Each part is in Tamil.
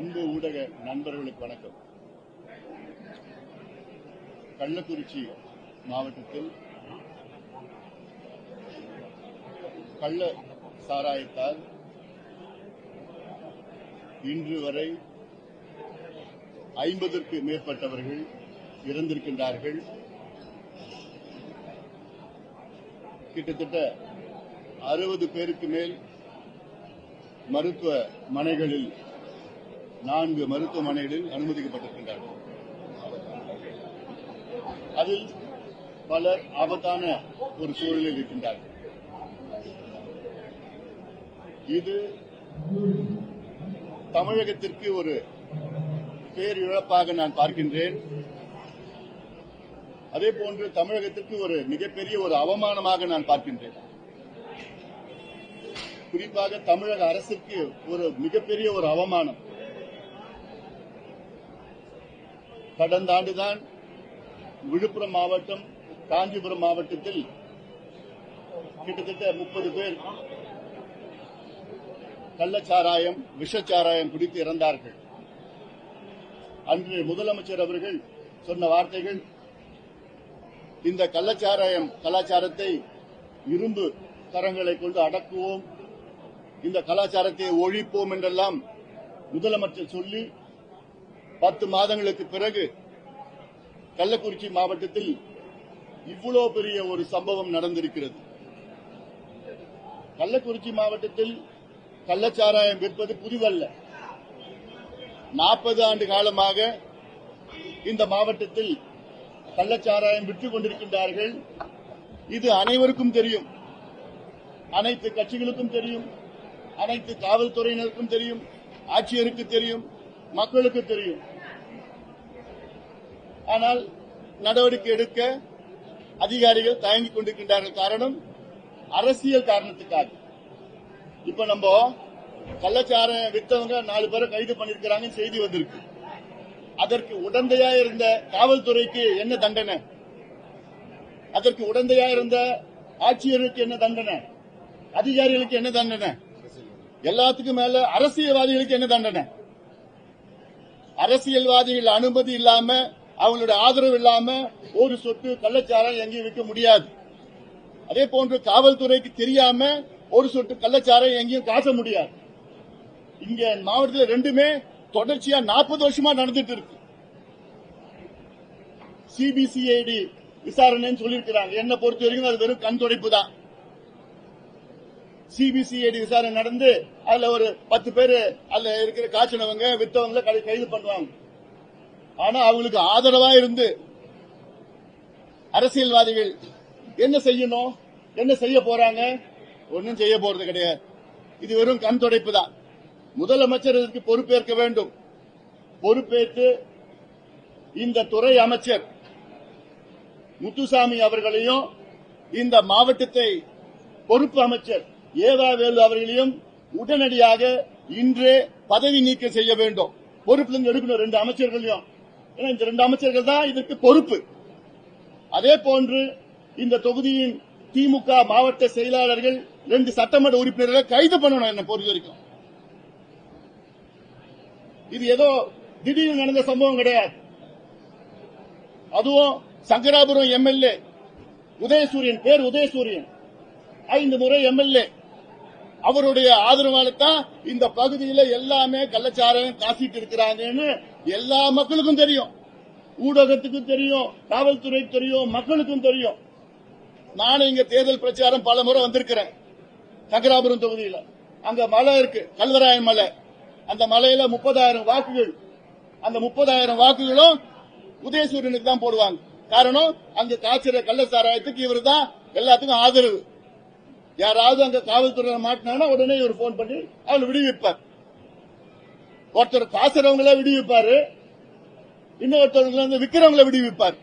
அன்பு ஊடக நண்பர்களுக்கு வணக்கம். கள்ளக்குறிச்சி மாவட்டத்தில் கள்ள சாராயத்தால் இன்று வரை ஐம்பதற்கு மேற்பட்டவர்கள் இறந்திருக்கின்றார்கள். கிட்டத்தட்ட அறுபது பேருக்கு மேல் மருத்துவ மனைகளில் நான்கு மருத்துவமனைகளில் அனுமதிக்கப்பட்டிருக்கின்றார்கள். அதில் பலர் ஆபத்தான ஒரு சூழலில் இருக்கின்றார்கள். இது தமிழகத்திற்கு ஒரு பேரிழப்பாக நான் பார்க்கின்றேன். அதே போன்று தமிழகத்திற்கு ஒரு மிகப்பெரிய ஒரு அவமானமாக நான் பார்க்கின்றேன். குறிப்பாக தமிழக அரசுக்கு ஒரு மிகப்பெரிய ஒரு அவமானம். கடந்த ஆண்டுதான் விழுப்புரம் மாவட்டம் காஞ்சிபுரம் மாவட்டத்தில் கிட்டத்தட்ட முப்பது பேர் கள்ளச்சாராயம் விஷச்சாராயம் குடித்து இறந்தார்கள். அன்று முதலமைச்சர் அவர்கள் சொன்ன வார்த்தைகள் இந்த கள்ளச்சாராயம் கலாச்சாரத்தை இரும்பு கரங்களை கொண்டு அடக்குவோம் இந்த கலாச்சாரத்தை ஒழிப்போம் என்றெல்லாம் முதலமைச்சர் சொல்லி பத்து மாதங்களுக்கு பிறகு கள்ளக்குறிச்சி மாவட்டத்தில் இவ்வளவு பெரிய ஒரு சம்பவம் நடந்திருக்கிறது. கள்ளக்குறிச்சி மாவட்டத்தில் கள்ளச்சாராயம் விற்பது புதிதல்ல. நாற்பது ஆண்டு காலமாக இந்த மாவட்டத்தில் கள்ளச்சாராயம் விற்றுக் கொண்டிருக்கின்றார்கள். இது அனைவருக்கும் தெரியும். அனைத்து கட்சிகளுக்கும் தெரியும். அனைத்து காவல்துறையினருக்கும் தெரியும். ஆட்சியருக்கு தெரியும். மக்களுக்கு தெரியும். ஆனால் நடவடிக்கை எடுக்க அதிகாரிகள் தயங்கிக் கொண்டிருக்கின்றார்கள். காரணம் அரசியல் காரணத்துக்காக. இப்ப நம்ம கள்ளச்சாரம் வித்தவங்க நாலு பேரை கைது பண்ணிருக்கிறாங்க செய்தி வந்திருக்கு. அதற்கு உடந்தையா இருந்த காவல்துறைக்கு என்ன தண்டனை? அதற்கு உடந்தையா இருந்த ஆட்சியருக்கு என்ன தண்டனை? அதிகாரிகளுக்கு என்ன தண்டனை? எல்லாத்துக்கும் மேல அரசியல்வாதிகளுக்கு என்ன தண்டனை? அரசியல்வாதிகள் அனுமதி இல்லாம அவங்களுடைய ஆதரவு இல்லாம ஒரு சொட்டு கள்ளச்சாரம் எங்கேயும் விற்க முடியாது. அதே போன்று காவல்துறைக்கு தெரியாம ஒரு சொட்டு கள்ளச்சாரம் எங்கேயும் காச முடியாது. இங்க மாவட்டத்தில் ரெண்டுமே தொடர்ச்சியா நாற்பது வருஷமா நடந்துட்டு இருக்கு. சிபிசிஐடி விசாரணைன்னு சொல்லியிருக்கிறாங்க. என்ன பொறுத்த வரைக்கும் அது வெறும் கண் துடைப்பு தான் சிபிசிஐடி விசாரணை நடந்து அதுல ஒரு பத்து பேர் அதுல இருக்கிற காய்ச்சினவங்க வித்தவங்களை கைது பண்ணுவாங்க. ஆனா அவங்களுக்கு ஆதரவா இருந்து அரசியல்வாதிகள் என்ன செய்யணும்? என்ன செய்ய போறாங்க? ஒன்னும் செய்ய போறது கிடையாது. இது வெறும் கண் துடைப்பு தான். முதலமைச்சர் இதற்கு பொறுப்பேற்க வேண்டும். பொறுப்பேற்று இந்த துறை அமைச்சர் முத்துசாமி அவர்களையும் இந்த மாவட்டத்தை பொறுப்பு அமைச்சர் ஏவா வேலு அவர்களையும் உடனடியாக இன்றே பதவி நீக்கம் செய்ய வேண்டும். பொறுப்புலேருந்து எடுக்கணும் ரெண்டு அமைச்சர்களையும். ஏன்னா இந்த ரெண்டு அமைச்சர்கள் தான் இதற்கு பொறுப்பு. அதே போன்று இந்த தொகுதியின் திமுக மாவட்ட செயலாளர்கள் ரெண்டு சட்டமன்ற உறுப்பினர்களை கைது பண்ணணும் என்ன பொறுத்த வரைக்கும். இது ஏதோ திடீர்னு நடந்த சம்பவம் கிடையாது. அதுவும் சங்கராபுரம் எம்எல்ஏ உதயசூரியன் பேர் உதயசூரியன். ஐந்து முறை எம்எல்ஏ. அவருடைய ஆதரவால தான் இந்த பகுதியில எல்லாமே கள்ளச்சாரம் காசிட்டு இருக்கிறாங்கன்னு எல்லா மக்களுக்கும் தெரியும். ஊடகத்துக்கும் தெரியும் காவல்துறை தெரியும் மக்களுக்கும் தெரியும். நானும் இங்க தேர்தல் பிரச்சாரம் பல முறை வந்திருக்கிறேன். சங்கராபுரம் தொகுதியில. அங்க மலை இருக்கு கல்வராயன் மலை. அந்த மலையில முப்பதாயிரம் வாக்குகள். அந்த முப்பதாயிரம் வாக்குகளும் உதயசூரியனுக்கு தான் போடுவாங்க. காரணம் அங்க காய்ச்சற கள்ள சாராயத்துக்கு இவர் தான் எல்லாத்துக்கும் ஆதரவு. யாராவது அங்க காவல்துறை மாட்டினாங்கன்னா உடனே இவர் போன் பண்ணி அவளை விடுவிப்பார். ஒருத்தர் காசுறவங்கள விடுவிப்பாரு இன்னொருத்தவங்களை வந்து விக்கிறவங்கள விடுவிப்பார்.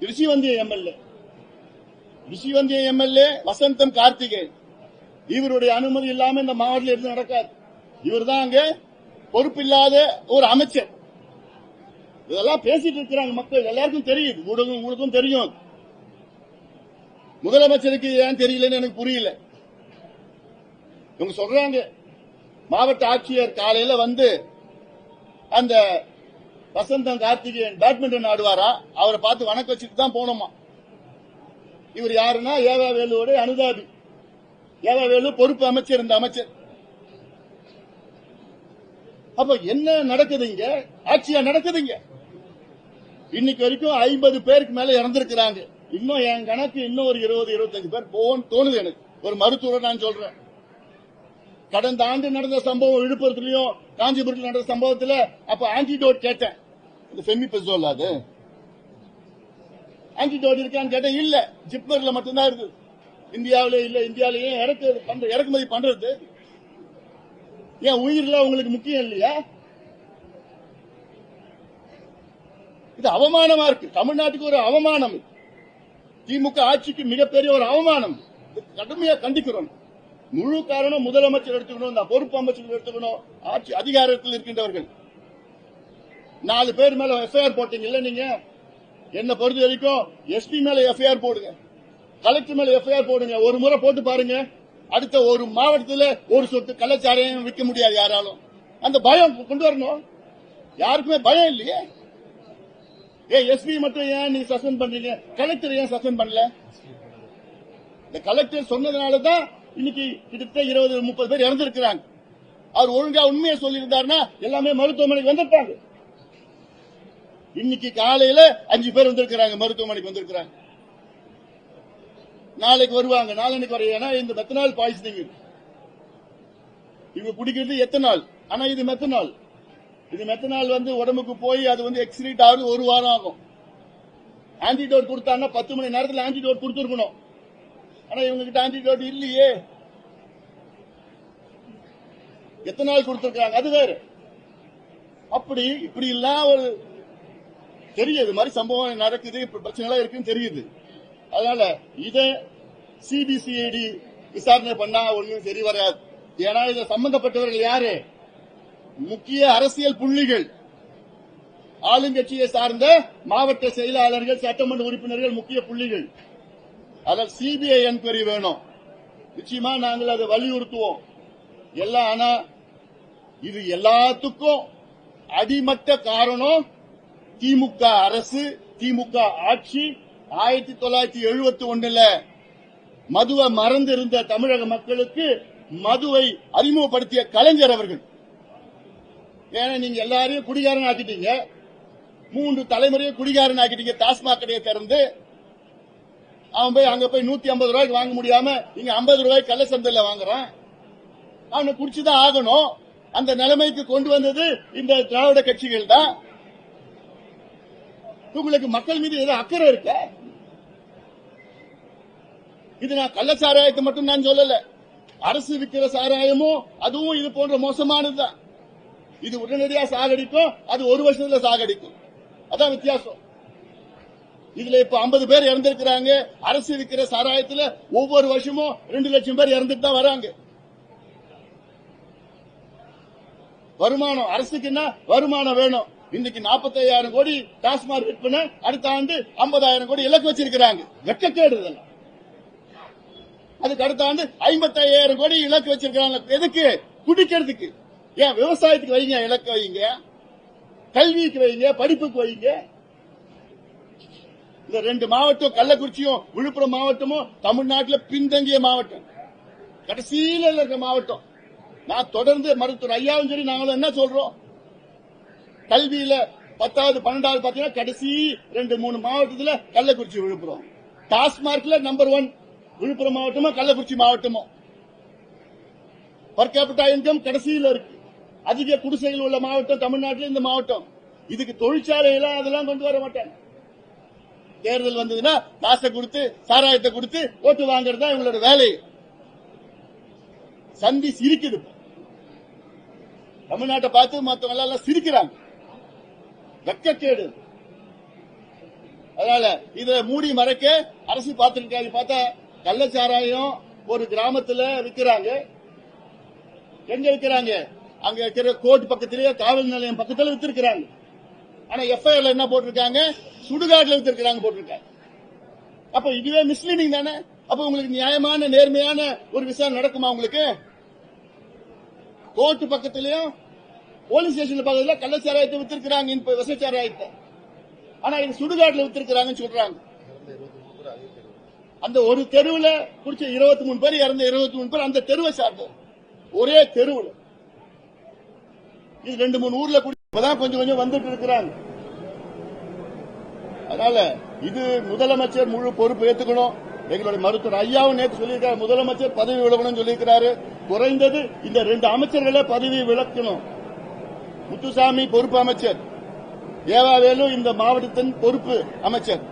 ரிஷிவந்திய எம்எல்ஏ. ரிஷிவந்திய எம்எல்ஏ வசந்தம் கார்த்திகேயன். இவருடைய அனுமதி இல்லாம இந்த மாவட்டத்தில் எதுவும் நடக்காது. இவர் தான் அங்க பொறுப்பில்லாத ஒரு அமைச்சர். இதெல்லாம் பேசிட்டு இருக்கிறாங்க மக்கள். எல்லாருக்கும் தெரியுது. ஊடகம் உங்களுக்கும் தெரியும். முதலமைச்சருக்கு ஏன் தெரியலன்னு எனக்கு புரியல. இவங்க சொல்றாங்க மாவட்ட ஆட்சியர் காலையில வந்து அந்த வசந்தன் கார்த்திகேயன் பேட்மிண்டன் ஆடுவாரா? அவரை பார்த்து வணக்கம் வச்சுட்டு தான் போனோமா? இவர் யாருன்னா ஏவா வேலுவோட அனுதாபி. ஏவா வேலு பொறுப்பு அமைச்சர் இந்த அமைச்சர். அப்ப என்ன நடக்குது இங்க? ஆட்சியா நடக்குது இங்க? இன்னைக்கு வரைக்கும் ஐம்பது பேருக்கு மேல இறந்திருக்கிறாங்க. இன்னும் என் கணக்கு இன்னும் ஒரு இருபது இருபத்தஞ்சு பேர் போகும்னு தோணுது எனக்கு. ஒரு மருத்துவர் நான் சொல்றேன். கடந்த ஆண்டு நடந்த சம்பவம் விழுப்புரத்துலயும் காஞ்சிபுரத்தில் நடந்த சம்பவத்துல அப்ப ஆன்டிடோட் கேட்டேன். இந்த ஃபெமிபெசோல் அது. ஆன்டிடோட் இருக்கான்னு கேட்டேன். இல்ல ஜிப்மர்ல மட்டும்தான் இருக்கு. இந்தியாவிலே இல்ல இந்தியாவிலேயே இறக்கு பண்ற இறக்குமதி பண்றது. ஏன் உயிர்லாம் உங்களுக்கு முக்கியம் இல்லையா? இது அவமானமா இருக்கு. தமிழ்நாட்டுக்கு ஒரு அவமானம். திமுக ஆட்சிக்கு மிகப்பெரிய ஒரு அவமானம். இது கடுமையா கண்டிக்கிறோம். முழு காரணம் முதலமைச்சர் எடுத்துக்கணும் இந்த பொறுப்பு அமைச்சர் எடுத்துக்கணும் ஆட்சி அதிகாரத்தில் இருக்கின்றவர்கள். நாலு பேர் மேல எஃப்ஐஆர் போட்டீங்க இல்ல நீங்க? என்ன பொறுத்த வரைக்கும் எஸ்பி மேல எஃப்ஐஆர் போடுங்க. கலெக்டர் மேல எஃப்ஐஆர் போடுங்க. ஒரு முறை போட்டு பாருங்க. அடுத்த ஒரு மாவட்டத்தில் ஒரு சொத்து கள்ளச்சாரையும் விற்க முடியாது யாராலும். அந்த பயம் கொண்டு வரணும். யாருக்குமே பயம் இல்லையே. ஏ எஸ்பி மட்டும் ஏன் நீங்க சஸ்பெண்ட் பண்றீங்க? கலெக்டர் ஏன் சஸ்பெண்ட் பண்ணல? இந்த கலெக்டர் சொன்னதுனால தான் இன்னைக்கு கிட்டத்தட்ட இருபது முப்பது பேர் இறந்திருக்கிறாங்க. அவர் ஒழுங்கா உண்மையை சொல்லியிருந்தாருன்னா எல்லாமே மருத்துவமனைக்கு வந்திருப்பாங்க. இன்னைக்கு காலையில அஞ்சு பேர் வந்திருக்கிறாங்க மருத்துவமனைக்கு வந்திருக்கிறாங்க. நாளைக்கு வருவாங்க நாளைக்கு வர ஏன்னா இந்த மெத்தனால் பாய்சனிங் இவங்க குடிக்கிறது எத்தனால்? ஆனா இது மெத்தனால் இது மெத்தனால் வந்து உடம்புக்கு போய் அது வந்து எக்ஸ்ரீட் ஆகுது ஒரு வாரம் ஆகும். ஆன்டிடோட் கொடுத்தாங்கன்னா பத்து மணி நேரத்தில் ஆன்டிடோட் கொடுத்துருக்கணும். ஆனா இவங்க கிட்ட ஆன்டிடோட் இல்லையே. எத்தனை நாள் கொடுத்திருக்காங்க அது வேற. அப்படி இப்படி எல்லாம் ஒரு தெரியுது. மாதிரி சம்பவம் நடக்குது. இப்ப பிரச்சனை இருக்குன்னு தெரியுது. அதனால இத சிபிசிஐடி விசாரணை பண்ணா ஒண்ணும் சரி வராது. ஏன்னா இதுல சம்பந்தப்பட்டவர்கள் யாரு? முக்கிய அரசியல் புள்ளிகள். ஆளுங்கட்சியை சார்ந்த மாவட்ட செயலாளர்கள் சட்டமன்ற உறுப்பினர்கள் முக்கிய புள்ளிகள். அதில் சிபிஐ என்கொயரி வேணும். நிச்சயமா நாங்கள் அதை வலியுறுத்துவோம். எல்லாம் ஆனா இது எல்லாத்துக்கும் அடிமட்ட காரணம் திமுக அரசு திமுக ஆட்சி. ஆயிரத்தி தொள்ளாயிரத்தி எழுபத்தி ஒண்ணுல மதுவை மறந்து இருந்த தமிழக மக்களுக்கு மதுவை அறிமுகப்படுத்திய கலைஞர் அவர்கள். ஏன்னா நீங்க எல்லாரையும் குடிகாரன் ஆக்கிட்டீங்க மூன்று தலைமுறையை குடிகாரன் ஆக்கிட்டீங்க டாஸ்மாக் கடையை திறந்து அவன் போய் அங்க போய் நூத்தி ஐம்பது ரூபாய்க்கு வாங்க முடியாம இங்க ஐம்பது ரூபாய்க்கு கள்ள சந்தையில வாங்குறான். அவனை குடிச்சுதான் ஆகணும். அந்த நிலைமைக்கு கொண்டு வந்தது இந்த திராவிட கட்சிகள் தான். உங்களுக்கு மக்கள் மீது ஏதோ அக்கறை இருக்க? இது நான் கள்ள சாராயத்தை மட்டும் நான் சொல்லல. அரசு விற்கிற சாராயமும் அதுவும் இது போன்ற மோசமானதுதான். இது உடனடியா சாகடிக்கும் அது ஒரு வருஷத்துல சாகடிக்கும். அதான் வித்தியாசம். இதுல இப்ப 50 பேர் இறந்திருக்கிறாங்க. அரசு விற்கிற சாராயத்துல ஒவ்வொரு வருஷமும் ரெண்டு லட்சம் பேர் இறந்துட்டு தான் வராங்க. வருமானம் அரசுக்கு என்ன? வருமானம் வேணும். இன்னைக்கு 45000 கோடி டாஸ்மாக் விற்பனை அடுத்த ஆண்டு 50000 கோடி இலக்கு வச்சிருக்கிறாங்க. வெட்கக்கேடு இதெல்லாம். அதுக்கு அடுத்த ஆண்டு 55000 கோடி இலக்கு வச்சிருக்கிறாங்க. எதுக்கு? குடிக்கிறதுக்கு. ஏன் விவசாயத்துக்கு வைங்க இலக்கு வைங்க. கல்விக்கு வைங்க படிப்புக்கு வைங்க. இந்த ரெண்டு மாவட்டம் கள்ளக்குறிச்சியும் விழுப்புரம் மாவட்டமும் தமிழ்நாட்டில் பின்தங்கிய மாவட்டம். கடைசியில இருக்க மாவட்டம். நான் தொடர்ந்து மருத்துவர் ஐயாவும் சரி நாங்களும் என்ன சொல்றோம்? கல்வியில பத்தாவது பன்னெண்டாவது பாத்தீங்கன்னா கடைசி ரெண்டு மூணு மாவட்டத்துல கள்ளக்குறிச்சி விழுப்புரம். டாஸ்மார்க்ல நம்பர் ஒன் விழுப்புரம் மாவட்டமோ கள்ளக்குறிச்சி மாவட்டமோ. பர் கேபிட்டா இன்கம் கடைசியில் இருக்கு. அதிக குடிசைகள் உள்ள மாவட்டம் தமிழ்நாட்டில் இந்த மாவட்டம். இதுக்கு தொழிற்சாலை எல்லாம் அதெல்லாம் கொண்டு வர மாட்டாங்க. தேர்தல் வந்ததுன்னா காசை கொடுத்து சாராயத்தை கொடுத்து ஓட்டு வாங்குறது தான் இவங்களோட வேலை. சந்தி சிரிக்குது. தமிழ்நாட்டை பார்த்து மத்தவங்க எல்லாம் சிரிக்கிறாங்க. வெக்கக்கேடு. அதனால இத மூடி மறைக்க அரசு பார்த்திருக்காரு. பார்த்தா கள்ளச்சாராயம் ஒரு கிராமத்துல விக்கிறாங்க எங்க விற்கிறாங்க? அங்க இருக்கிற கோர்ட் பக்கத்திலேயே காவல் நிலையம் பக்கத்துல வித்திருக்கிறாங்க. ஆனா எஃப்ஐஆர்ல என்ன போட்டிருக்காங்க? சுடுகாட்டில் வித்திருக்கிறாங்க போட்டிருக்காங்க. அப்ப இதுவே மிஸ்லீடிங் தானே? அப்ப உங்களுக்கு நியாயமான நேர்மையான ஒரு விசாரணை நடக்குமா உங்களுக்கு? கோர்ட்டு பக்கத்திலையும் போலீஸ் ஸ்டேஷன் பக்கத்துல கள்ளச்சாராயத்தை வித்திருக்கிறாங்க இப்ப விசச்சாராயத்தை ஆனா இது சுடுகாட்டில் வித்திருக்கிறாங்கன்னு சொல்றாங்க. அந்த ஒரு தெருவில் குடிச்ச இருபத்தி மூணு பேர் இறந்த இருபத்தி மூணு பேர் அந்த தெருவை சார்ந்தது ஒரே தெருவில். இது ரெண்டு மூணு ஊர்ல குடி இப்பதான் கொஞ்சம் கொஞ்சம் வந்துட்டு இருக்கிறாங்க. அதனால இது முதலமைச்சர் முழு பொறுப்பு ஏத்துக்கணும். எங்களுடைய மருத்துவர் ஐயாவும் நேற்று சொல்லியிருக்காரு முதலமைச்சர் பதவி விலகணும்னு சொல்லியிருக்கிறாரு. குறைந்தது இந்த ரெண்டு அமைச்சர்களை பதவி விலக்கணும். முத்துசாமி பொறுப்பு அமைச்சர் ஏவாவேலு இந்த மாவட்டத்தின் பொறுப்பு அமைச்சர்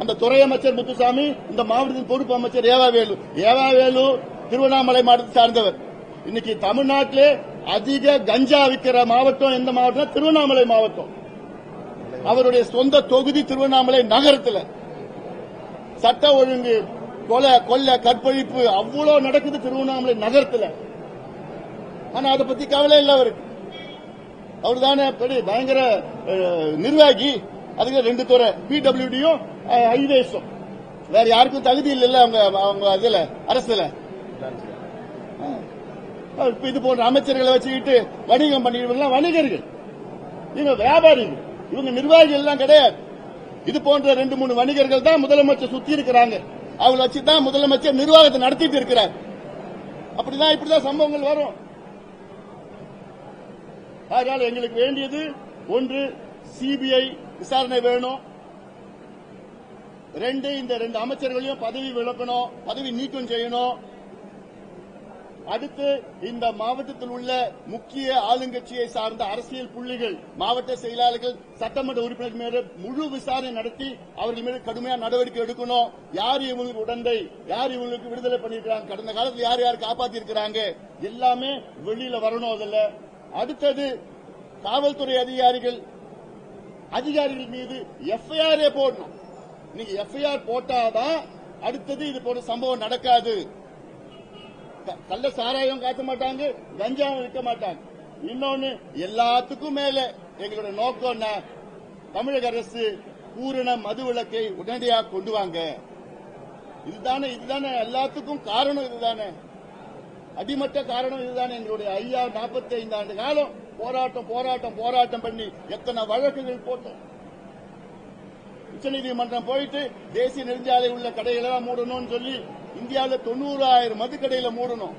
அந்த துறை அமைச்சர் முத்துசாமி இந்த மாவட்டத்தின் பொறுப்பு அமைச்சர் ஏவாவேலு. ஏவாவேலு திருவண்ணாமலை மாவட்டத்தை சார்ந்தவர். இன்னைக்கு தமிழ்நாட்டிலே அதிக கஞ்சா விற்கிற மாவட்டம் எந்த மாவட்டம் திருவண்ணாமலை மாவட்டம். அவருடைய சொந்த தொகுதி திருவண்ணாமலை நகரத்தில். சட்ட ஒழுங்கு கொலை கொள்ளை கற்பழிப்பு அவ்வளவு நடக்குது திருவண்ணாமலை நகரத்தில். ஆனா அதை பத்தி கவலை இல்லை அவருக்கு. அவர் தானே பயங்கர நிர்வாகி. அதுக்கு ரெண்டு துறை பிடபிள்யூடியும் ஹைவேஸும். வேற யாருக்கும் தகுதி இல்லைல்ல அவங்க அவங்க இதுல அரசுல. இது போன்ற அமைச்சர்களை வச்சுக்கிட்டு வணிகம் பண்ணிட்டு வணிகர்கள். இவங்க வியாபாரிகள். இவங்க நிர்வாகிகள் எல்லாம் கிடையாது. இது போன்ற ரெண்டு மூணு வணிகர்கள் தான் முதலமைச்சர் சுத்தி இருக்கிறாங்க. அவங்களை வச்சு தான் முதலமைச்சர் நிர்வாகத்தை நடத்திட்டு இருக்கிறார். அப்படிதான் இப்படிதான் சம்பவங்கள் வரும். அதனால எங்களுக்கு வேண்டியது ஒன்று சிபிஐ விசாரணை வேணும். ரெண்டு இந்த ரெண்டு அமைச்சர்களையும் பதவி விளக்கணும் பதவி நீக்கம் செய்யணும். அடுத்து இந்த மாவட்டத்தில் உள்ள முக்கிய ஆளுங்கட்சியை சார்ந்த அரசியல் புள்ளிகள் மாவட்ட செயலாளர்கள் சட்டமன்ற உறுப்பினர் மீது முழு விசாரணை நடத்தி அவர்கள் மீது கடுமையான நடவடிக்கை எடுக்கணும். யார் இவங்களுக்கு உடந்தை யார் இவங்களுக்கு விடுதலை பண்ணியிருக்கிறாங்க? கடந்த காலத்தில் யார் யார் காப்பாத்தி இருக்கிறாங்க எல்லாமே வெளியில வரணும் அதில். அடுத்தது காவல்துறை அதிகாரிகள் அதிகாரிகள் மீது எஃப்ஐஆர் போடணும். நீங்க எஃப்ஐஆர் போட்டாதான் அடுத்தது இது போன்ற சம்பவம் நடக்காது. கள்ள சாராயம் காட்ட மாட்டாங்க கஞ்சா விற்க மாட்டாங்க. இன்னொன்னு எல்லாத்துக்கும் மேல எங்களோட நோக்கம் என்ன தமிழக அரசு பூரண மது விலக்கை உடனடியாக கொண்டு வாங்க. இதுதானே இதுதானே எல்லாத்துக்கும் காரணம் இதுதானே. அடிமட்ட காரணம் இதுதானே. எங்களுடைய ஐயா 45 ஆண்டு காலம் போராட்டம் போராட்டம் போராட்டம் பண்ணி எத்தனை வழக்குகள் போட்டோம். உச்சநீதிமன்றம் போயிட்டு தேசிய நெடுஞ்சாலை உள்ள கடைகளெல்லாம் மூடணும்னு சொல்லி இந்தியாவில் தொண்ணூறாயிரம் மதுக்கடையில மூடணும்.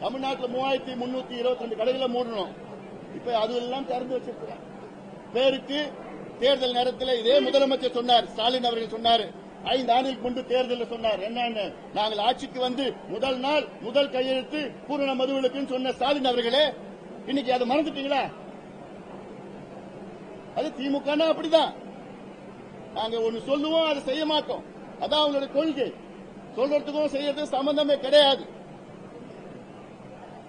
தமிழ்நாட்டில் மூவாயிரத்தி முன்னூத்தி இருபத்தி ரெண்டு கடைகளை மூடணும். இப்ப அது எல்லாம் திறந்து வச்சிருக்கிறார் பேருக்கு தேர்தல் நேரத்தில் இதே முதலமைச்சர் சொன்னார் ஸ்டாலின் அவர்கள் சொன்னார். ஐந்து ஆண்டுகளுக்கு முன்பு தேர்தலில் சொன்னார். என்னன்னு நாங்கள் ஆட்சிக்கு வந்து முதல் நாள் முதல் கையெழுத்து பூரண மதுவிலக்குன்னு சொன்ன ஸ்டாலின் அவர்களே இன்னைக்கு அதை மறந்துட்டீங்களா? அது திமுக அப்படிதான். நாங்க ஒண்ணு சொல்லுவோம் அதை செய்ய மாட்டோம். அதான் அவங்களோட கொள்கை. சொல்றதுக்கும் செய்யறதுக்கும் சம்பந்தமே கிடையாது.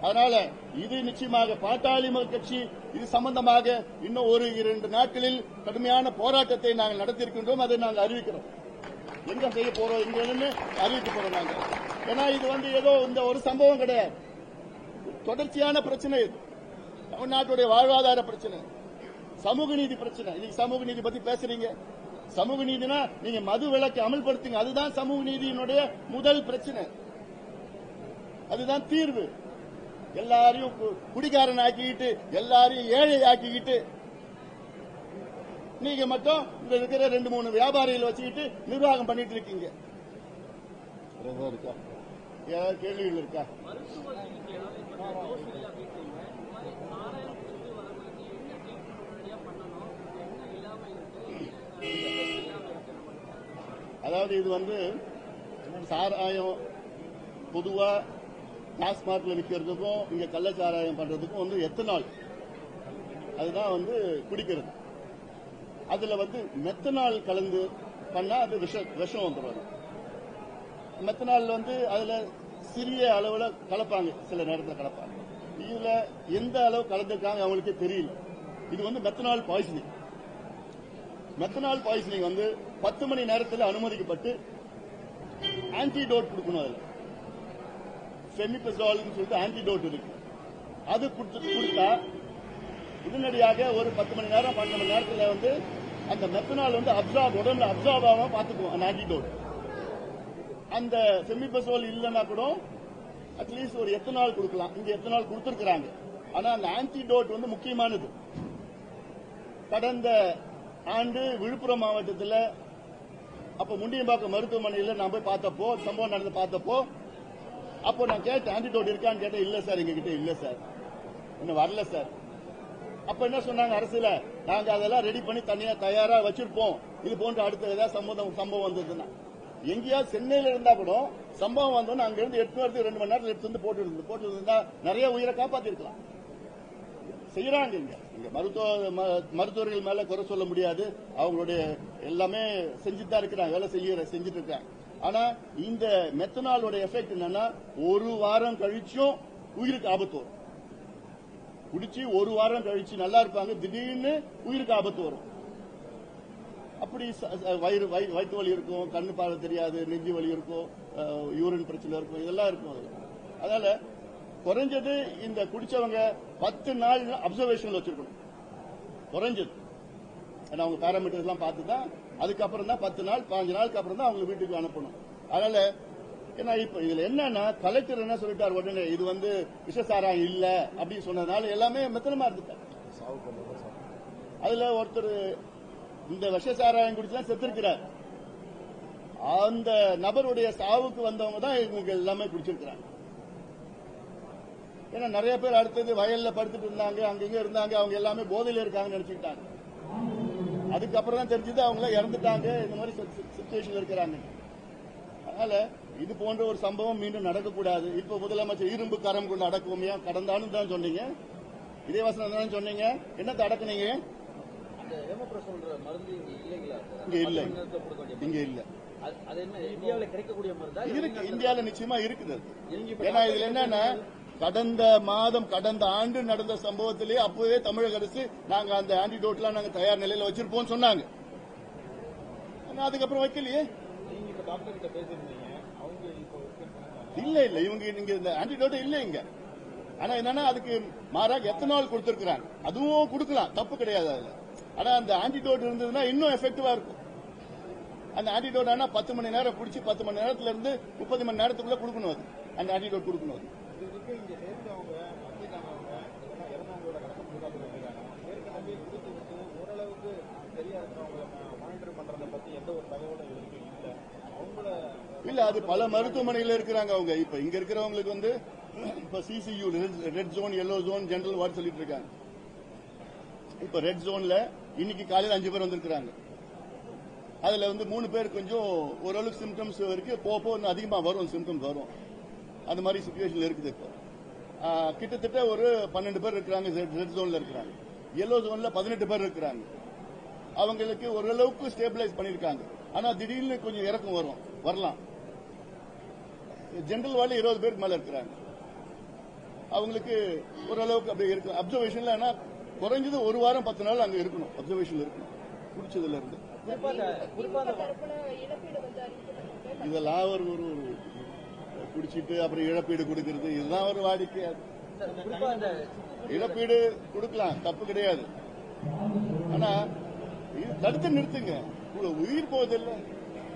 அதனால இது நிச்சயமாக பாட்டாளி மக்கள் கட்சி இது சம்பந்தமாக இன்னும் ஒரு இரண்டு நாட்களில் கடுமையான போராட்டத்தை நாங்கள் நடத்தியிருக்கின்றோம் அதை நாங்கள் அறிவிக்கிறோம். எங்க செய்ய போறோம் எங்க அறிவிக்க போறோம் நாங்க. ஏன்னா இது வந்து ஏதோ இந்த ஒரு சம்பவம் கிடையாது. தொடர்ச்சியான பிரச்சனை இது. தமிழ்நாட்டுடைய வாழ்வாதார பிரச்சனை. சமூக நீதி பிரச்சனை. இன்னைக்கு சமூக நீதி பத்தி பேசுறீங்க. சமூக நீதினா நீங்க மது விலக்கு அமல்படுத்துங்க. அதுதான் சமூக நீதியினுடைய முதல் பிரச்சனை. அதுதான் தீர்வு. எல்லாரையும் கு- குடிகாரன் ஆக்கிக்கிட்டு எல்லாரையும் ஏழை ஆக்கிக்கிட்டு நீங்க மட்டும் இந்த இருக்கிற ரெண்டு மூணு வியாபாரிகள் வச்சுக்கிட்டு நிர்வாகம் பண்ணிட்டு இருக்கீங்க இருக்கா? ஏதாவது கேள்விகள் இருக்கா? அதாவது இது வந்து சாராயம் பொதுவா டாஸ்மார்க்ல விற்கிறதுக்கும் இங்க கள்ளச்சாராயம் பண்றதுக்கும் வந்து எத்தனால். அதுதான் வந்து குடிக்கிறது. அதுல வந்து மெத்தனால் கலந்து பண்ணா அது விஷ விஷம் வந்துடும் மெத்தனால் வந்து அதுல சிறிய அளவுல கலப்பாங்க சில நேரத்தில் கலப்பாங்க. இதுல எந்த அளவு கலந்துருக்காங்க அவங்களுக்கே தெரியல. இது வந்து மெத்தனால் பாய்சனிங் மெத்தனால் பாய்சனிங் வந்து பத்து மணி நேரத்தில் அனுமதிக்கப்பட்டு ஆன்டிடோட் கொடுக்கணும் அதில். ஃபெமிபசோல்னு சொல்லிட்டு ஆன்டிடோட் இருக்கு. அது கொடுத்தா உடனடியாக ஒரு பத்து மணி நேரம் பன்னெண்டு மணி நேரத்தில் வந்து அந்த மெத்தனால் வந்து அப்சார்ப் உடம்புல அப்சார்ப் ஆகாம பார்த்துக்குவோம் அந்த ஆன்டிடோட் அந்த செமிபெசோல் இல்லைன்னா கூட அட்லீஸ்ட் ஒரு எத்தனால் கொடுக்கலாம். இங்க எத்தனால் கொடுத்துருக்குறாங்க. ஆனா அந்த ஆன்டிடோட் வந்து முக்கியமானது. கடந்த ஆண்டு விழுப்புரம் மாவட்டத்தில் அப்ப முண்டியம்பாக்கம் மருத்துவமனையில் நான் போய் பார்த்தப்போ சம்பவம் நடந்து பார்த்தப்போ அப்போ நான் கேட்டேன் ஆன்டிடோட் இருக்கான்னு கேட்டேன் இல்ல சார் எங்க கிட்ட இல்ல சார். இன்னும் வரல சார். அப்ப என்ன சொன்னாங்க அரசுல நாங்க அதெல்லாம் ரெடி பண்ணி தனியா தயாரா வச்சிருப்போம். இது போன்ற அடுத்த ஏதாவது சம்பவம் சம்பவம் வந்ததுன்னா. எங்கேயாவது சென்னையில இருந்தா கூட சம்பவம் வந்தோன்னு அங்க இருந்து எட்டு வரது ரெண்டு மணி நேரத்துல எடுத்து வந்து போட்டு இருந்து போட்டு இருந்தா நிறைய உயிரை காப்பாத்திருக்கலாம். செய்யறாங்க இங்க. மருத்துவ ம- மருத்துவர்கள் மேல குறை சொல்ல முடியாது. அவங்களுடைய எல்லாமே செஞ்சுட்டு தான் இருக்கிறாங்க வேலை செய்ய செஞ்சுட்டு இருக்காங்க. ஆனா இந்த மெத்தனாலோட எஃபெக்ட் என்னன்னா ஒரு வாரம் கழிச்சும் உயிருக்கு ஆபத்து வரும். குடிச்சு ஒரு வாரம் கழிச்சு நல்லா இருப்பாங்க திடீர்னு உயிருக்கு ஆபத்து வரும். அப்படி ச- வயிறு வயிற்று வலி இருக்கும் கண்ணு பார்வை தெரியாது நெஞ்சு வலி இருக்கும் யூரின் பிரச்சனை இருக்கும் இதெல்லாம் இருக்கும். அதனால குறைஞ்சது இந்த குடிச்சவங்க பத்து நாள் அப்சர்வேஷன்ல வச்சிருக்கணும். குறைஞ்சது. ஏன்னா அவங்க பேராமீட்டர்ஸ் எல்லாம் பார்த்து தான் அதுக்கப்புறம் தான் பத்து நாள் பாஞ்சு நாளுக்கு அப்புறம் தான் அவங்க வீட்டுக்கு அனுப்பணும். அதனால ஏன்னா இப்ப இதுல என்னன்னா கலெக்டர் என்ன சொல்லிட்டார் உடனே இது வந்து விஷசாரம் இல்ல அப்படின்னு சொன்னதுனால எல்லாமே மெத்தனமா இருந்துட்டார் அதுல ஒருத்தர் இந்த விஷசாராயம் குடிச்சுதான் செத்திருக்கிறார். அந்த நபருடைய சாவுக்கு வந்தவங்க தான் இவங்க எல்லாமே குடிச்சிருக்கிறாங்க. ஏன்னா நிறைய பேர் அடுத்தது வயல்ல படுத்துட்டு இருந்தாங்க அங்கங்க இருந்தாங்க அவங்க எல்லாமே போதையில இருக்காங்கன்னு நினைச்சுக்கிட்டாங்க. அதுக்கப்புறம் தான் தெரிஞ்சது அவங்க இறந்துட்டாங்க இந்த மாதிரி சுச்சுவேஷன்ல இருக்கிறாங்க. அதனால இது போன்ற ஒரு சம்பவம் மீண்டும் நடக்கக்கூடாது. இப்ப முதலமைச்சர் இரும்பு கரம் கொண்டு அடக்குவோமையா கடந்த ஆண்டு தான் சொன்னீங்க. இதே வசனம் தானே சொன்னீங்க. என்னத்தை அடக்குனீங்க? இங்க இல்ல. இங்க இல்ல. இந்தியாவுல நிச்சயமா இருக்குது ஏன்னா இதுல என்னன்னா கடந்த மாதம் கடந்த ஆண்டு நடந்த சம்பவத்திலே அப்பவே தமிழக அரசு நாங்க அந்த ஆன்டிடோட்லாம் நாங்க தயார் நிலையில வச்சிருப்போம் சொன்னாங்க. அதுக்கப்புறம் வைக்கலையே. இல்ல இல்ல. இவங்க நீங்க இந்த ஆன்டிடோட் இல்ல இங்க. ஆனா என்னன்னா அதுக்கு மாறாக எத்தனால் கொடுத்திருக்கிறாங்க? அதுவும் கொடுக்கலாம். தப்பு கிடையாது அதுல. ஆனா அந்த ஆன்டிடோட் இருந்ததுன்னா இன்னும் எஃபெக்டிவா இருக்கும். அந்த ஆன்டிடோட் ஆனா பத்து மணி நேரம் குடிச்சு பத்து மணி நேரத்துல இருந்து முப்பது மணி நேரத்துக்குள்ள கொடுக்கணும் அது. அந்த ஆன்டிடோட் கொடுக்கணும் அது. இல்ல. அது பல மருத்துவமனையில இருக்கிறாங்க அவங்க. இப்ப இங்க இருக்கிறவங்களுக்கு வந்து இப்ப CCU red zone yellow zone general ward சொல்லிட்டு இருக்காங்க. இப்ப ரெட் ஜோன்ல இன்னைக்கு காலையில் அஞ்சு பேர் வந்திருக்கிறாங்க. அதுல வந்து மூணு பேர் கொஞ்சம் ஓரளவுக்கு சிம்டம்ஸ் இருக்கு போப்போ போக இன்னும் அதிகமா வரும் சிம்டம்ஸ் வரும். அந்த மாதிரி சுச்சுவேஷன்ல இருக்குது இப்போ. ஆ, கிட்டத்தட்ட ஒரு பன்னெண்டு பேர் இருக்கிறாங்க ரெட் ஜோன்ல இருக்கிறாங்க. எல்லோ ஜோன்ல பதினெட்டு பேர் இருக்கிறாங்க. அவங்களுக்கு ஓரளவுக்கு ஸ்டேபிளைஸ் பண்ணிருக்காங்க ஆனா திடீர்னு கொஞ்சம் இறக்கம் வரும். வரலாம். ஜெனரல் வார்டில் இருபது பேருக்கு மேல இருக்கிறாங்க. அவங்களுக்கு ஓரளவுக்கு அப்படி இருக்கு. அப்சர்வேஷன்ல ஆனா குறைஞ்சது ஒரு வாரம் பத்து நாள் அங்க இருக்கணும். அப்சர்வேஷன்ல இருக்கணும். குடிச்சதுல இருந்து. இதெல்லாம் ஒரு ஒரு ஒரு குடிச்சிட்டு அப்புறம் இழப்பீடு கொடுக்கறது. இதுதான் ஒரு வாடிக்கை. சார், குறிப்பா அந்த இழப்பீடு கொடுக்கலாம் தப்பு கிடையாது. ஆனா தடுத்து நிறுத்துங்க. உயிர் போவதில்லை.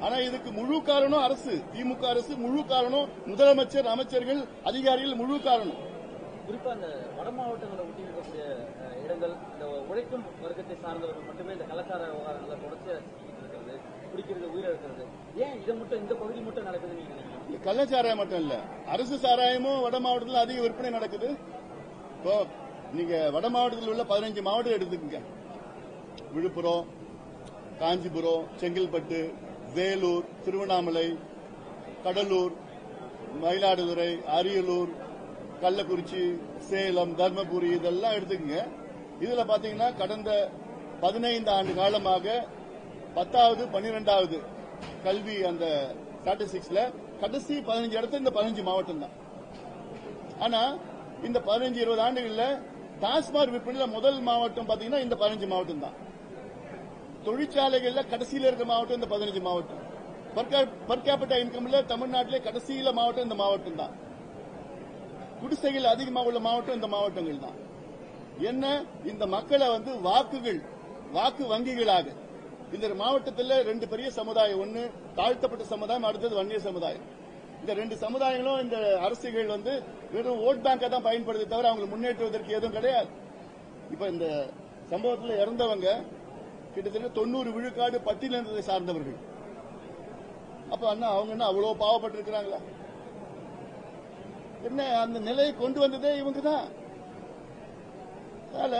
ஆனா இதுக்கு முழு காரணம் அரசு. திமுக அரசு முழு காரணம் முதலமைச்சர் அமைச்சர்கள் அதிகாரிகள் முழு காரணம். குறிப்பா அந்த வட மாவட்டங்களை ஒட்டி இருக்கக்கூடிய இடங்கள் இந்த உழைக்கும் வர்க்கத்தை சார்ந்தவர்கள் மட்டுமே இந்த கலாச்சார விவகாரங்களை தொடர்ச்சியா பிடிக்கிறது உயிரிழக்கிறது ஏன் இதை மட்டும் இந்த பகுதி மட்டும் நடக்குது நீங்க கள்ள சாராயம் மட்டும் இல்ல. அரசு சாராயமும் வட மாவட்டத்தில் அதிக விற்பனை நடக்குது. இப்போ நீங்க வட மாவட்டத்தில் உள்ள பதினஞ்சு மாவட்டம் எடுத்துக்கங்க. விழுப்புரம் காஞ்சிபுரம் செங்கல்பட்டு வேலூர் திருவண்ணாமலை கடலூர் மயிலாடுதுறை அரியலூர் கள்ளக்குறிச்சி சேலம் தர்மபுரி இதெல்லாம் எடுத்துக்கங்க. இதுல பாத்தீங்கன்னா கடந்த பதினைந்து ஆண்டு காலமாக பத்தாவது பன்னிரெண்டாவது கல்வி அந்த ஸ்டாட்டிஸ்டிக்ஸ்ல கடைசி பதினஞ்சு இடத்துல இந்த பதினஞ்சு மாவட்டம் தான். ஆனா இந்த பதினஞ்சு இருபது ஆண்டுகள்ல டாஸ்மாக் விற்பனையில முதல் மாவட்டம் பாத்தீங்கன்னா இந்த பதினஞ்சு மாவட்டம் தான். தொழிற்சாலைகள்ல கடைசியில இருக்கிற மாவட்டம் இந்த பதினஞ்சு மாவட்டம். பர் கேபிட்டா இன்கம்ல தமிழ்நாட்டிலே கடைசியில மாவட்டம் இந்த மாவட்டம் தான். குடிசைகள் அதிகமாக உள்ள மாவட்டம் இந்த மாவட்டங்கள் தான். என்ன? இந்த மக்களை வந்து வாக்குகள் வாக்கு வங்கிகளாக இந்த மாவட்டத்தில் ரெண்டு பெரிய சமுதாயம். ஒன்று தாழ்த்தப்பட்ட சமுதாயம் அடுத்தது வன்னிய சமுதாயம். இந்த ரெண்டு சமுதாயங்களும் இந்த அரசுகள் வந்து வெறும் ஓட் பேங்கை தான் பயன்படுத்தி தவிர அவங்களை முன்னேற்றுவதற்கு எதுவும் கிடையாது. இப்ப இந்த சம்பவத்தில் இறந்தவங்க கிட்டத்தட்ட தொண்ணூறு விழுக்காடு பட்டியலினத்தை சார்ந்தவர்கள். அப்ப அண்ணா அவங்க என்ன அவ்வளவு பாவப்பட்டிருக்கிறாங்களா? என்ன அந்த நிலையை கொண்டு வந்ததே இவங்க தான். அதனால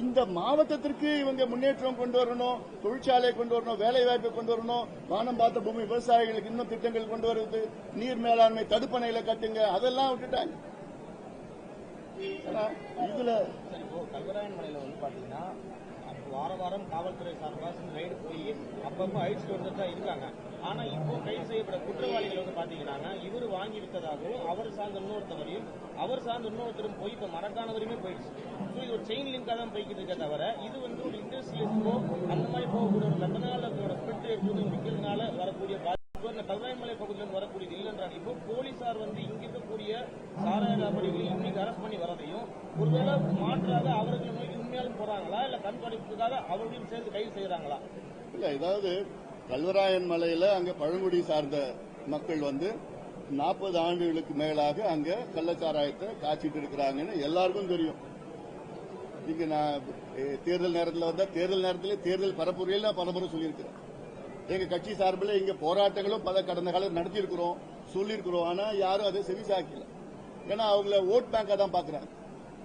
இந்த மாவட்டத்திற்கு இவங்க முன்னேற்றம் கொண்டு வரணும் தொழிற்சாலையை கொண்டு வரணும் வேலை வாய்ப்பை கொண்டு வரணும் வானம் பார்த்த பூமி விவசாயிகளுக்கு இன்னும் திட்டங்கள் கொண்டு வருவது நீர் மேலாண்மை தடுப்பணையில கட்டுங்க அதெல்லாம் விட்டுட்டாங்க. இதுல கல்வராயன் மலையில வந்து பாத்தீங்கன்னா வார வாரம் காவல்துறை சார்பாக ரைடு போய் அப்பப்போ அழிச்சுட்டு வந்துட்டு தான் இருக்காங்க. ஆனா இப்போ கைது செய்யப்பட குற்றவாளிகள் வந்து பாத்தீங்கன்னா இவர் வாங்கி விட்டதாகவும் அவர் சார்ந்த இன்னொருத்தவரையும் அவர் சார்ந்த இன்னொருத்தரும் போய் இப்ப மரக்கானவரையுமே போயிடுச்சு. ஸோ இது ஒரு செயின் லிங்கா தான் போய்கிட்டு இருக்க தவிர இது வந்து ஒரு இண்டஸ்ட்ரியலிஸ்டோ அந்த மாதிரி போகக்கூடிய ஒரு லெபனாலோட ஸ்பிரிட் எப்போதும் விற்கிறதுனால வரக்கூடிய பாதிப்பு. இந்த கல்வாய்மலை பகுதியிலிருந்து வரக்கூடியது இல்லைன்றாங்க. இப்போ போலீசார் வந்து இங்க இருக்கக்கூடிய சாராய வியாபாரிகளை இன்னைக்கு அரெஸ்ட் பண்ணி வரதையும் ஒருவேளை மாற்றாக அவர்கள் நோய் உண்மையாலும் போறாங்களா? இல்ல கண்காணிப்புக்காக அவர்களையும் சேர்ந்து கைது செய்யறாங்களா இல்ல ஏதாவது கல்வராயன் மலையில அங்க பழங்குடி சார்ந்த மக்கள் வந்து நாற்பது ஆண்டுகளுக்கு மேலாக அங்க கள்ளச்சாராயத்தை காய்ச்சிட்டு இருக்கிறாங்கன்னு எல்லாருக்கும் தெரியும். இங்க நான் தேர்தல் நேரத்தில் வந்தா தேர்தல் நேரத்திலே தேர்தல் பரப்புரையில் நான் பலமுறை சொல்லியிருக்கிறேன். எங்க கட்சி சார்பில் இங்க போராட்டங்களும் பல கடந்த காலம் நடத்தியிருக்கிறோம் சொல்லியிருக்கிறோம். ஆனா யாரும் அதை செவிசாக்கல ஏன்னா அவங்கள ஓட் பேங்கா தான் பாக்குறாங்க.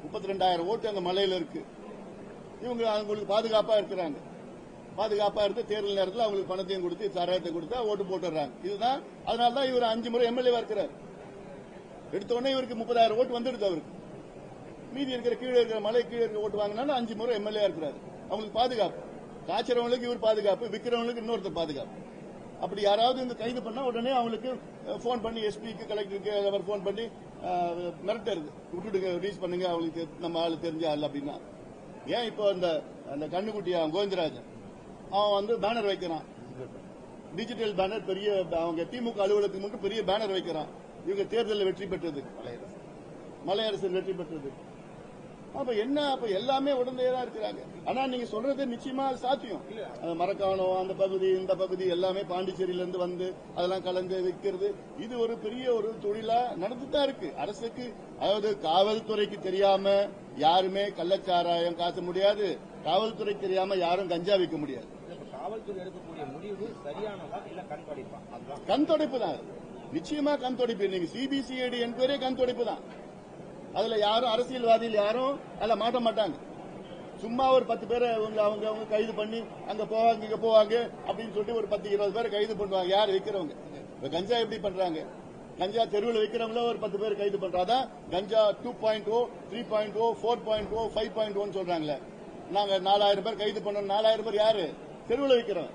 முப்பத்தி ரெண்டாயிரம் ஓட்டு அங்க மலையில இருக்கு. இவங்க அவங்களுக்கு பாதுகாப்பா இருக்கிறாங்க. பாதுகாப்பா இருந்து தேர்தல் நேரத்தில் அவங்களுக்கு பணத்தையும் கொடுத்து சாராயத்தை கொடுத்தா ஓட்டு போட்டுறாங்க இதுதான் அதனால தான் இவர் அஞ்சு முறை எம்எல்ஏவா இருக்கிறார். எடுத்த உடனே இவருக்கு முப்பதாயிரம் ஓட்டு வந்துடுது அவருக்கு. மீதி இருக்கிற கீழே இருக்கிற மலை கீழே இருக்கிற ஓட்டு வாங்கினாலும் அஞ்சு முறை எம்எல்ஏ இருக்கிறாரு. அவங்களுக்கு பாதுகாப்பு. காய்ச்சறவங்களுக்கு இவர் பாதுகாப்பு விற்கிறவங்களுக்கு இன்னொருத்தர் பாதுகாப்பு. அப்படி யாராவது இந்த கைது பண்ணா உடனே அவங்களுக்கு ஃபோன் பண்ணி எஸ்பிக்கு கலெக்டருக்கு அவர் ஃபோன் பண்ணி மிரட்டுறது. விட்டுட்டு ரீச் பண்ணுங்க அவங்களுக்கு தெ- நம்ம ஆள் தெரிஞ்ச ஆள் அப்படின்னா. ஏன் இப்போ அந்த அந்த கண்ணுக்குட்டியா கோவிந்தராஜன்? அவன் வந்து பேனர் வைக்கிறான். டிஜிட்டல் பேனர் பெரிய அவங்க திமுக அலுவலகத்துக்கு மட்டும் பெரிய பேனர் வைக்கிறான். இவங்க தேர்தலில் வெற்றி பெற்றது. மலையரசன் வெற்றி பெற்றது. அப்ப என்ன அப்ப எல்லாமே உடனே தான் இருக்கிறாங்க. ஆனா நீங்க சொல்றது நிச்சயமா சாத்தியம். மரக்காணம் அந்த பகுதி இந்த பகுதி எல்லாமே பாண்டிச்சேரியில இருந்து வந்து அதெல்லாம் கலந்து விற்கிறது. இது ஒரு பெரிய ஒரு தொழிலா நடந்துட்டு தான் இருக்கு. அரசுக்கு அதாவது காவல்துறைக்கு தெரியாம யாருமே கள்ளச்சாராயம் காச முடியாது. காவல்துறைக்கு தெரியாம யாரும் கஞ்சா விற்க முடியாது. காவல்துறை எடுக்கக்கூடிய முடிவு சரியானதா இல்ல கண்காணிப்பா? அதுதான். கண் துடைப்பு தான். நிச்சயமா கண் துடைப்பு நீங்க சிபிசிஐடி என்கொயரி கண் துடைப்பு தான் அதுல யாரும் அரசியல்வாதிகள் யாரும் அதுல மாட்ட மாட்டாங்க. சும்மா ஒரு பத்து பேரை அவங்க அவங்க அவங்க கைது பண்ணி அங்க போவாங்க இங்க போவாங்க அப்படின்னு சொல்லிட்டு ஒரு பத்து இருபது பேரை கைது பண்ணுவாங்க. யார் விற்கிறவங்க இப்ப கஞ்சா எப்படி பண்றாங்க? கஞ்சா தெருவில் விற்கிறவங்கள ஒரு பத்து பேர் கைது பண்றாதான் கஞ்சா two point O three point O four point O five point ஓன்னு சொல்றாங்களே. நாங்க நாலாயிரம் பேர் கைது பண்ணோம் நாலாயிரம் பேர் யாரு? தெருவில் விற்கிறோம்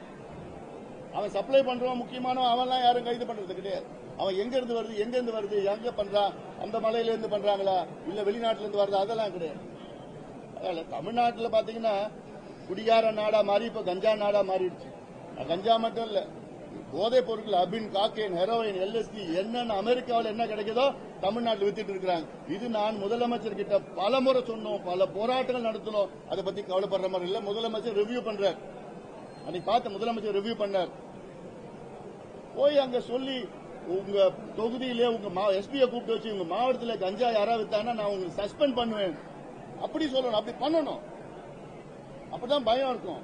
அவன் சப்ளை பண்றவன் முக்கியமான அவன்லாம் யாரும் கைது பண்றது கிடையாது. அவன் எங்க இருந்து வருது எங்க இருந்து வருது எங்க பண்றான் அந்த மலையில இருந்து பண்றாங்களா இல்ல வெளிநாட்டுல இருந்து வருது அதெல்லாம் கிடையாது. அதனால தமிழ்நாட்டுல பாத்தீங்கன்னா குடியார நாடா மாறி இப்ப கஞ்சா நாடா மாறிடுச்சு. கஞ்சா மட்டும் இல்ல போதைப் பொருட்கள் அபின் காக்கேன் ஹெரோயின் எல்எஸ்டி என்னென்ன அமெரிக்காவில் என்ன கிடைக்குதோ தமிழ்நாட்டில் வித்துட்டு இருக்கிறாங்க. இது நான் முதலமைச்சர் கிட்ட பல முறை சொன்னோம் பல போராட்டங்கள் நடத்தணும் அதை பத்தி கவலைப்படுற மாதிரி இல்ல முதலமைச்சர் ரிவ்யூ பண்றார். அன்னைக்கு பார்த்த முதலமைச்சர் ரிவ்யூ பண்ணார். போய் அங்க சொல்லி உங்க தொகுதியிலே உங்க எஸ்பியை கூப்பிட்டு வச்சு உங்க மாவட்டத்தில் கஞ்சா யாராவது வித்தானா நான் உங்களுக்கு சஸ்பெண்ட் பண்ணுவேன். அப்படி சொல்லணும் அப்படி பண்ணணும். அப்பதான் பயம் இருக்கும்.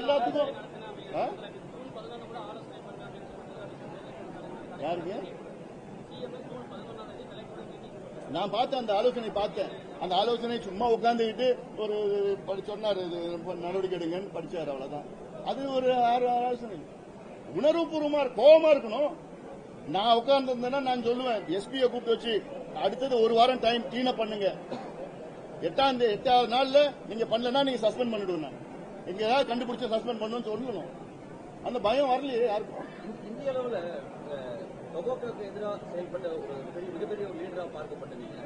எல்லாத்துக்கும் ஆ? யாருங்க நான் பார்த்தேன் அந்த ஆலோசனை பார்த்தேன். அந்த ஆலோசனை சும்மா உட்காந்துக்கிட்டு ஒரு படி- இது ரொம்ப நடவடிக்கை எடுங்கன்னு படிச்சார் அவ்வளவுதான். அது ஒரு ஆறு ஆலோசனை. உணர்வுபூர்வமா இருக்கு, கோவமா இருக்கணும். நான் உட்கார்ந்துருந்தேன்னா நான் சொல்லுவேன் எஸ்பியை கூப்பிட்டு வச்சு அடுத்தது ஒரு வாரம் டைம் கிளீன் பண்ணுங்க. எட்டாம் தேதி எட்டாவது நாள்ல நீங்க பண்ணலன்னா நீங்க சஸ்பெண்ட் பண்ணிடுவேன் நான் எங்க ஏதாவது கண்டுபிடிச்சு சஸ்பெண்ட் பண்ணணும்னு சொல்லணும். அந்த பயம் வரலையே யாருக்கும். இந்திய அளவுல எதிராக செயல்பட்ட ஒரு மிகப்பெரிய ஒரு லீடரா பார்க்கப்பட்ட நீங்க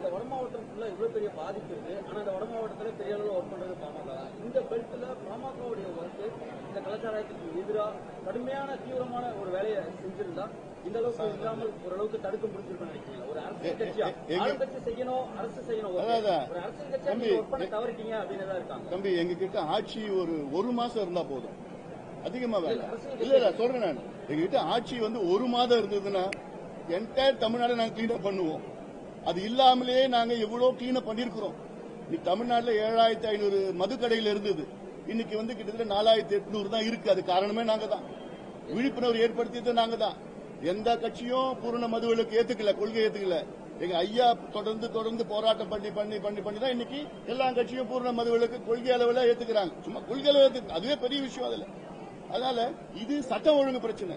இந்த வட மாவட்டம் ஃபுல்லா இவ்வளவு பெரிய பாதிப்பு இருக்கு. ஆனா இந்த வட மாவட்டத்துல பெரிய அளவுல ஒர்க் பண்றது பாமக இந்த பெல்ட்ல பாமகவுடைய ஒர்க் இந்த கலாச்சாரத்துக்கு எதிராக கடுமையான தீவிரமான ஒரு வேலையை செஞ்சிருந்தா இந்த அளவுக்கு இல்லாமல் ஓரளவுக்கு தடுக்க முடிஞ்சிருக்கும் நினைக்கிறீங்க ஒரு அரசியல் கட்சியா? எங்க- ஆளுங்கட்சி செய்யணும் அரசு செய்யணும். ஒரு அரசியல் கட்சியா ஒர்க் பண்ண தவறிட்டீங்க அப்படின்னு இருக்காங்க. தம்பி எங்க கிட்ட ஆட்சி ஒரு ஒரு மாசம் இருந்தா போதும். அதிகமா வேண்டாம் இல்ல இல்ல சொல்றேன் நான். எங்ககிட்ட ஆட்சி வந்து ஒரு மாதம் இருந்ததுன்னா என்டையர் தமிழ்நாடு நாங்க கிளீன் அப் பண்ணுவோம். அது இல்லாமலேயே நாங்க எவ்வளவு கிளீன் பண்ணிருக்கிறோம் இன்னைக்கு தமிழ்நாட்டுல ஏழாயிரத்தி ஐநூறு மதுக்கடையில் இருந்தது. இன்னைக்கு வந்து கிட்டத்தட்ட நாலாயிரத்தி எட்நூறு தான் இருக்கு. அது காரணமே நாங்க தான். விழிப்புணர்வு ஏற்படுத்தியது நாங்க தான். எந்த கட்சியும் பூரண மதுவிலக்கு ஏத்துக்கல கொள்கை ஏத்துக்கல. எங்க ஐயா தொடர்ந்து தொடர்ந்து போராட்டம் பண்ணி பண்ணி பண்ணி பண்ணி தான் இன்னைக்கு எல்லா கட்சியும் பூரண மதுவிலக்கு கொள்கை அளவில் ஏத்துக்கிறாங்க. சும்மா கொள்கை அளவு ஏத்துக்க அதுவே பெரிய விஷயம் அதுல. அதனால இது சட்டம் ஒழுங்கு பிரச்சனை.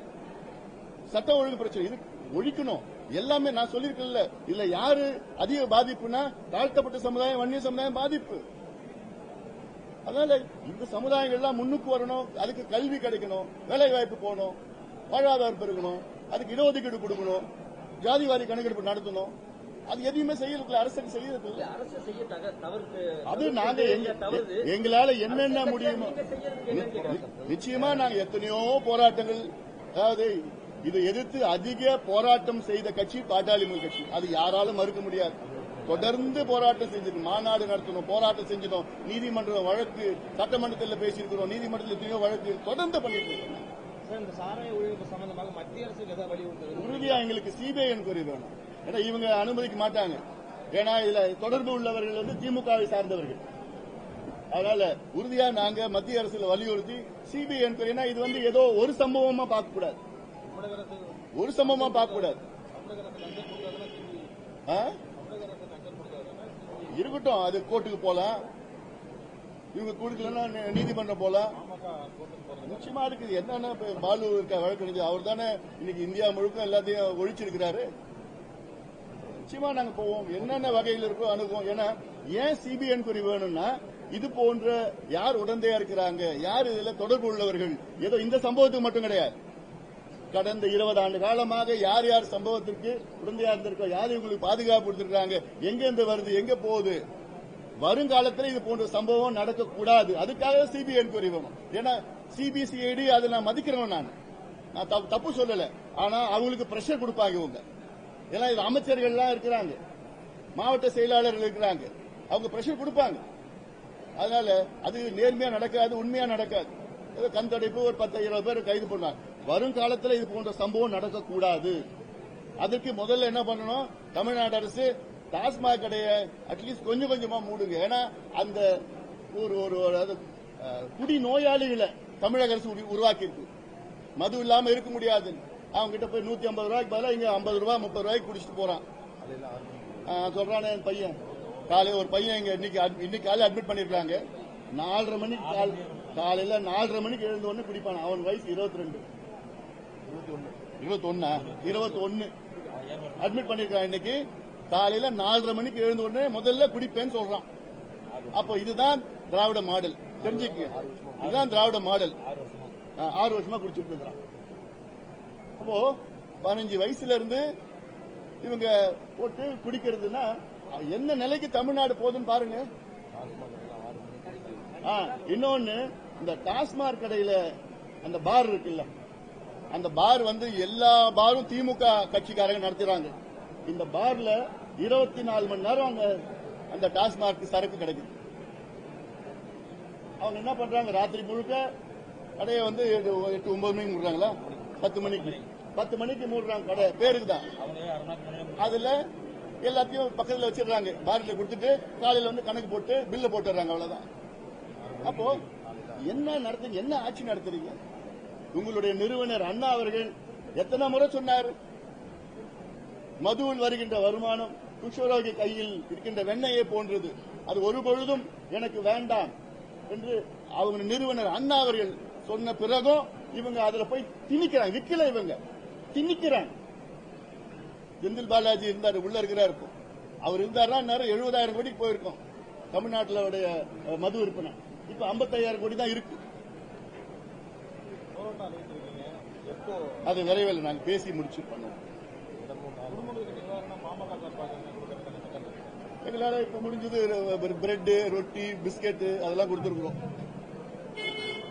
சட்டம் ஒழுங்கு பிரச்சனை. இது ஒழிக்கணும். எல்லாமே நான் சொல்லியிருக்கேன்ல. இதுல யாரு அதிக பாதிப்புனா தாழ்த்தப்பட்ட சமுதாயம் வன்னிய சமுதாயம் பாதிப்பு. அதனால இந்த சமுதாயங்கள் எல்லாம் முன்னுக்கு வரணும் அதுக்கு கல்வி கிடைக்கணும் வேலை வாய்ப்பு போகணும் வாழ்வாதாரம் பெருகணும் அதுக்கு இடஒதுக்கீடு கொடுக்கணும் ஜாதிவாரி கணக்கெடுப்பு நடத்தணும். அது எதையுமே செய்யறதுல அரசுக்கு செய்யறதில்ல அரசு செய்ய அது நாங்க எங்களால என்னென்ன முடியுமோ. நிச்சயமா நாங்க எத்தனையோ போராட்டங்கள் அதாவது இதை எதிர்த்து அதிக போராட்டம் செய்த கட்சி பாட்டாளி மக்கள் கட்சி. அது யாராலும் மறுக்க முடியாது. தொடர்ந்து போராட்டம் செஞ்சிருக்கோம் மாநாடு நடத்தணும் போராட்டம் செஞ்சிட்டோம் நீதிமன்றம் வழக்கு சட்டமன்றத்தில் பேசியிருக்கிறோம் நீதிமன்றத்தில் எத்தனையோ வழக்கு தொடர்ந்து பண்ணிட்டு இருக்கோம். உறுதியா எங்களுக்கு சிபிஐ என்கொயரி வேணும். ஏன்னா இவங்க அனுமதிக்க மாட்டாங்க. ஏன்னா இதுல தொடர்பு உள்ளவர்கள் வந்து திமுகவை சார்ந்தவர்கள். அதனால உறுதியா நாங்க மத்திய அரசுல வலியுறுத்தி சிபிஐ என்கொயரினா இது வந்து ஏதோ ஒரு சம்பவமா பார்க்க கூடாது தமிழக அரசு ஒரு சம்பவமா பார்க்க கூடாது இருக்கட்டும் அது கோர்ட்டுக்கு போலாம். இவங்க கொடுக்கலன்னா நீதிமன்றம் போலாம். நிச்சயமா இருக்குது என்னன்னா பாலு இருக்க வழக்கறிஞர் அவர் தானே இன்னைக்கு இந்தியா முழுக்க எல்லாத்தையும் ஒழிச்சிருக்கிறாரு. நிச்சயமா நாங்க போவோம். என்னென்ன வகையில் இருக்கோ அணுகுவோம். ஏன்னா ஏன் சிபிஐ குறி வேணும்னா இது போன்ற யார் உடந்தையா இருக்கிறாங்க யார் இதுல தொடர்பு உள்ளவர்கள் ஏதோ இந்த சம்பவத்துக்கு மட்டும் கிடையாது. கடந்த இருபது ஆண்டு காலமாக யார் யார் சம்பவத்திற்கு உடந்தையா இருந்திருக்கோ யார் இவங்களுக்கு பாதுகாப்பு கொடுத்திருக்காங்க எங்க இருந்து வருது எங்க போகுது? வருங்காலத்தில் இது போன்ற சம்பவம் நடக்கக்கூடாது. அதுக்காக சிபிஐ என்கொயரி ஏன்னா சிபிசிஐடி அதை நான் மதிக்கிறேன் நான். நான் தப்பு- தப்பு சொல்லல. ஆனா அவங்களுக்கு பிரஷர் கொடுப்பாங்க இவங்க. ஏன்னா இது அமைச்சர்கள்லாம் இருக்கிறாங்க. மாவட்ட செயலாளர்கள் இருக்கிறாங்க. அவங்க பிரஷர் கொடுப்பாங்க. அதனால அது நேர்மையா நடக்காது உண்மையா நடக்காது. கண் ஒரு பத்து இருபது பேர் கைது பண்ணாங்க வருங்காலத்தில் இது போன்ற சம்பவம் நடக்கக்கூடாது. அதற்கு முதல்ல என்ன பண்ணணும்? தமிழ்நாடு அரசு டாஸ்மாக் கடையை அட்லீஸ்ட் கொஞ்சம் கொஞ்சமா மூடுங்க. ஏன்னா அந்த ஒரு ஒரு ஒரு குடி நோயாளிகளை தமிழக அரசு உரு- உருவாக்கியிருக்கு. மது இல்லாம இருக்க முடியாது. அவங்க கிட்ட போய் நூத்தி ஐம்பது ரூபாய்க்கு பதிலாக இங்க ஐம்பது ரூபாய் முப்பது ரூபாய்க்கு குடிச்சிட்டு போறான். சொல்றானே என் பையன். காலையில் ஒரு பையன் இங்க இன்னைக்கு அட்- இன்னைக்கு காலையில அட்மிட் பண்ணிருக்காங்க நாலரை மணிக்கு கால் காலையில நாலரை மணிக்கு எழுந்த உடனே குடிப்பான். அவன் வயசு இருபத்தி ரெண்டு. இருபத்தி ஒன்னா அட்மிட் பண்ணிருக்கான் இன்னைக்கு. காலையில நாலரை மணிக்கு எழுந்த உடனே முதல்ல குடிப்பேன்னு சொல்றான். அப்போ இதுதான் திராவிட மாடல். தெரிஞ்சுக்க இதுதான் திராவிட மாடல். ஆ, ஆறு வருஷமா குடிச்சிட்டு இருக்கிறான். அப்போ பதினஞ்சு வயசுல இருந்து இவங்க போட்டு குடிக்கிறதுனா என்ன நிலைக்கு தமிழ்நாடு போகுதுன்னு பாருங்க. ஆ, இன்னொன்னு இந்த டாஸ்மாக் கடையில அந்த பார் இருக்குல்ல. அந்த பார் வந்து எல்லா பாரும் திமுக கட்சிக்காரங்க நடத்துறாங்க. இந்த பார்ல இருபத்தி நாலு மணி நேரம் அங்க அந்த டாஸ்மாக் சரக்கு கிடைக்குது. அவங்க என்ன பண்றாங்க? ராத்திரி முழுக்க கடையை வந்து எட்டு எட்டு, ஒன்பது மணிக்கு மூடுறாங்களா? பத்து மணிக்கு. பத்து மணிக்கு மூடுறாங்க கடை. பேருக்கு தான். அதுல எல்லாத்தையும் பக்கத்துல வச்சிடுறாங்க. பாரில கொடுத்துட்டு காலையில வந்து கணக்கு போட்டு பில்ல போட்டுறாங்க அவ்வளவுதான். அப்போ என்ன நடத்துங்க என்ன ஆட்சி நடத்துறீங்க? உங்களுடைய நிறுவனர் அண்ணா அவர்கள் எத்தனை முறை சொன்னார்? மதுவில் வருகின்ற வருமானம் குஷ்வரோகி கையில் இருக்கின்ற வெண்ணையை போன்றது. அது ஒரு பொழுதும் எனக்கு வேண்டாம் என்று அவங்க நிறுவனர் அண்ணா அவர்கள் சொன்ன பிறகும் இவங்க அதுல போய் திணிக்கிறாங்க விற்கல இவங்க. திணிக்கிறாங்க. செந்தில் பாலாஜி இருந்தாரு உள்ள இருக்கிறாரு அவர் இருந்தாருன்னா நேரம் எழுபதாயிரம் கோடிக்கு போயிருக்கோம். தமிழ்நாட்டில் உடைய மது விற்பனை. இப்ப 55000 கோடி தான் இருக்கு. அது விரைவில் நாங்க பேசி முடிச்சு பண்ணுவோம்? எங்களால இப்ப முடிஞ்சது பிரெட் ரொட்டி பிஸ்கெட் அதெல்லாம் கொடுத்துருக்குறோம்.